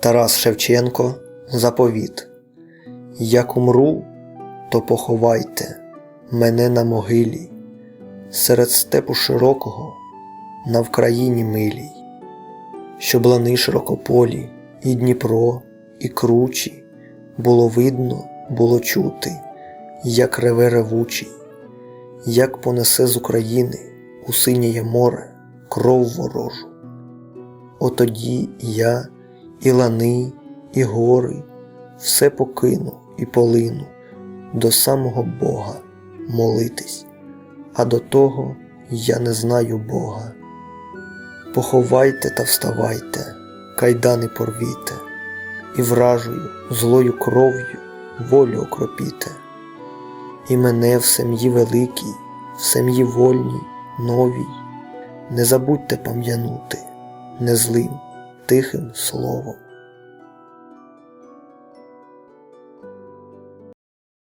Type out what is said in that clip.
Тарас Шевченко Заповіт Як умру, то поховайте мене на могилі, серед степу широкого, на Вкраїні милій, щоб лани широкополі, і Дніпро, і кручі, було видно, було чути, як реве ревучий, як понесе з України у синє море кров ворожу. Отоді я і лани, і гори, все покину і полину до самого Бога молитись, а до того я не знаю Бога. Поховайте та вставайте, кайдани порвіте, і вражою, злою кров'ю волю окропіте, і мене в сем'ї великій, в сем'ї вольній, новій, не забудьте пам'янути незлим, тихим словом.